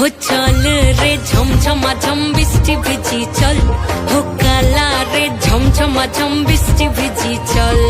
চল রে ঝমঝমা ঝম বৃষ্টি ভিজি চল হো কালা রে ঝমঝমা ঝম বৃষ্টি ভিজি চল আই